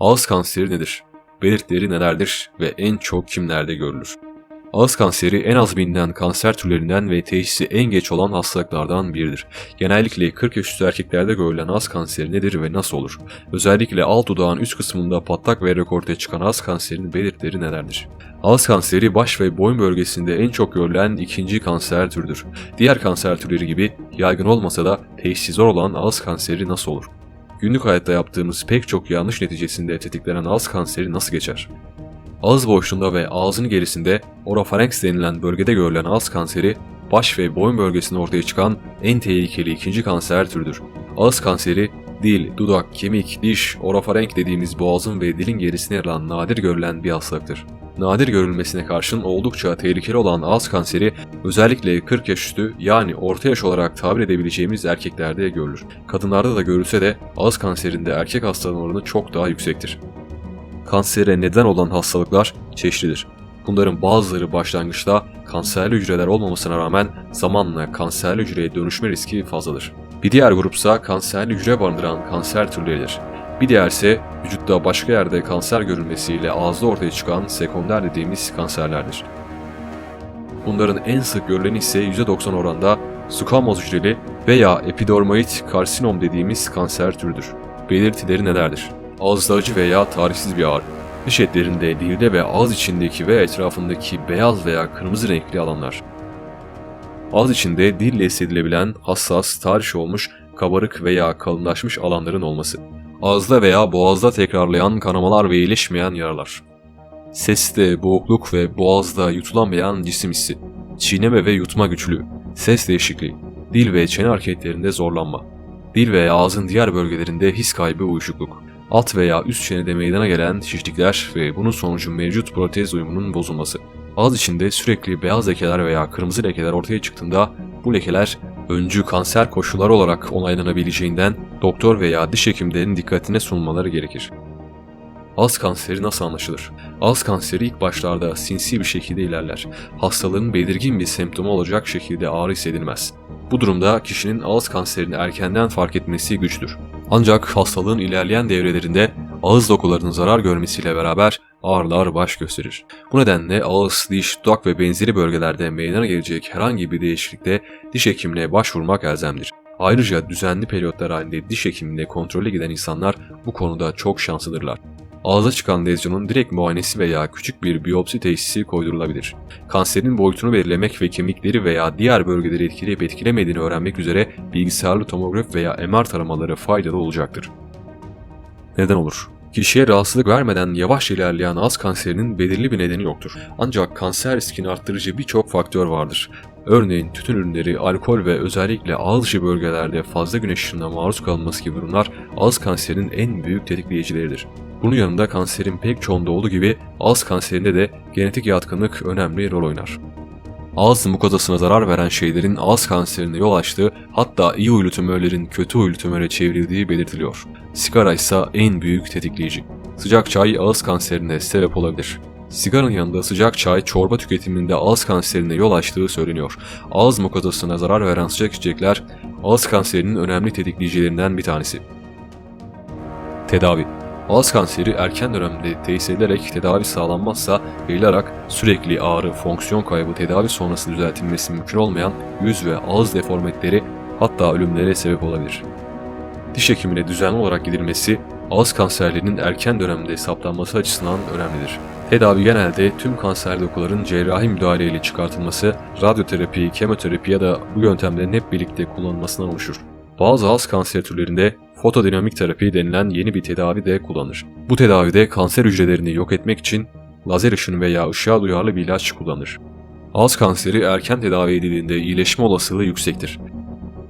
Ağız kanseri nedir? Belirtileri nelerdir ve en çok kimlerde görülür? Ağız kanseri en az bilinen kanser türlerinden ve teşhisi en geç olan hastalıklardan biridir. Genellikle 40 yaş üstü erkeklerde görülen ağız kanseri nedir ve nasıl olur? Özellikle alt dudağın üst kısmında patlak vererek ortaya çıkan ağız kanserinin belirtileri nelerdir? Ağız kanseri baş ve boyun bölgesinde en çok görülen ikinci kanser türüdür. Diğer kanser türleri gibi yaygın olmasa da teşhisi zor olan ağız kanseri nasıl olur? Günlük hayatta yaptığımız pek çok yanlış neticesinde tetiklenen ağız kanseri nasıl geçer? Ağız boşluğunda ve ağzın gerisinde orofarenks denilen bölgede görülen ağız kanseri, baş ve boyun bölgesinde ortaya çıkan en tehlikeli ikinci kanser türüdür. Ağız kanseri, dil, dudak, kemik, diş, orofarenk dediğimiz boğazın ve dilin gerisine yer nadir görülen bir hastalıktır. Nadir görülmesine karşın oldukça tehlikeli olan ağız kanseri özellikle 40 yaş üstü yani orta yaş olarak tabir edebileceğimiz erkeklerde görülür. Kadınlarda da görülse de ağız kanserinde erkek hastaların oranı çok daha yüksektir kansere neden olan hastalıklar çeşitlidir. Bunların bazıları başlangıçta kanserli hücreler olmamasına rağmen zamanla kanserli hücreye dönüşme riski fazladır. Bir diğer grupsa kanserli hücre barındıran kanser türleridir. Bir diğer ise vücutta başka yerde kanser görülmesiyle ağızda ortaya çıkan sekonder dediğimiz kanserlerdir. Bunların en sık görüleni ise %90 oranda squamous hücreli veya epidermoid karsinom dediğimiz kanser türüdür. Belirtileri nelerdir? Ağızda acı veya tarifsiz bir ağrı. Diş etlerinde, dilde ve ağız içindeki ve etrafındaki beyaz veya kırmızı renkli alanlar. Ağız içinde dille hissedilebilen hassas, tarih olmuş, kabarık veya kalınlaşmış alanların olması. Ağızda veya boğazda tekrarlayan kanamalar ve iyileşmeyen yaralar. Seste boğukluk ve boğazda yutulamayan cisim hissi. Çiğneme ve yutma güçlüğü. Ses değişikliği. Dil ve çene hareketlerinde zorlanma. Dil ve ağzın diğer bölgelerinde his kaybı uyuşukluk alt veya üst çenede meydana gelen şişlikler ve bunun sonucu mevcut protez uyumunun bozulması. Ağız içinde sürekli beyaz lekeler veya kırmızı lekeler ortaya çıktığında bu lekeler öncü kanser koşulları olarak onaylanabileceğinden doktor veya diş hekimlerinin dikkatine sunulmaları gerekir. Ağız kanseri nasıl anlaşılır? Ağız kanseri ilk başlarda sinsi bir şekilde ilerler. Hastalığın belirgin bir semptomu olacak şekilde ağrı hissedilmez. Bu durumda kişinin ağız kanserini erkenden fark etmesi güçtür. Ancak hastalığın ilerleyen devrelerinde ağız dokularının zarar görmesiyle beraber ağrılar baş gösterir. Bu nedenle ağız, diş, dudak ve benzeri bölgelerde meydana gelecek herhangi bir değişiklikte diş hekimine başvurmak elzemdir. Ayrıca düzenli periyotlar halinde diş hekimine kontrole giden insanlar bu konuda çok şanslıdırlar. Ağza çıkan lezyonun direkt muayenesi veya küçük bir biyopsi teşhisi koydurulabilir. Kanserin boyutunu belirlemek ve kemikleri veya diğer bölgeleri etkileyip etkilemediğini öğrenmek üzere bilgisayarlı tomograf veya MR taramaları faydalı olacaktır. Neden olur? Kişiye rahatsızlık vermeden yavaş ilerleyen ağız kanserinin belirli bir nedeni yoktur. Ancak kanser riskini arttırıcı birçok faktör vardır. Örneğin tütün ürünleri, alkol ve özellikle ağız içi bölgelerde fazla güneş ışığına maruz kalınması gibi durumlar ağız kanserinin en büyük tetikleyicileridir. Bunun yanında kanserin pek çoğunda olduğu gibi ağız kanserinde de genetik yatkınlık önemli rol oynar. Ağız mukozasına zarar veren şeylerin ağız kanserine yol açtığı hatta iyi huylu tümörlerin kötü huylu tümöre çevrildiği belirtiliyor. Sigara ise en büyük tetikleyici. Sıcak çay ağız kanserine sebep olabilir. Sigaranın yanında sıcak çay çorba tüketiminde ağız kanserine yol açtığı söyleniyor. Ağız mukozasına zarar veren sıcak içecekler ağız kanserinin önemli tetikleyicilerinden bir tanesi. Tedavi Ağız kanseri erken dönemde teşhis edilerek tedavi sağlanmazsa yayılarak sürekli ağrı, fonksiyon kaybı tedavi sonrası düzeltilmesi mümkün olmayan yüz ve ağız deformetleri hatta ölümlere sebep olabilir. Diş hekimine düzenli olarak gidilmesi ağız kanserlerinin erken dönemde saptanması açısından önemlidir. Tedavi genelde tüm kanser dokuların cerrahi müdahaleyle çıkartılması, radyoterapi, kemoterapi ya da bu yöntemlerin hep birlikte kullanılmasından oluşur. Bazı ağız kanser türlerinde fotodinamik terapi denilen yeni bir tedavi de kullanır. Bu tedavide kanser hücrelerini yok etmek için lazer ışını veya ışığa duyarlı bir ilaç kullanır. Ağız kanseri erken tedavi edildiğinde iyileşme olasılığı yüksektir.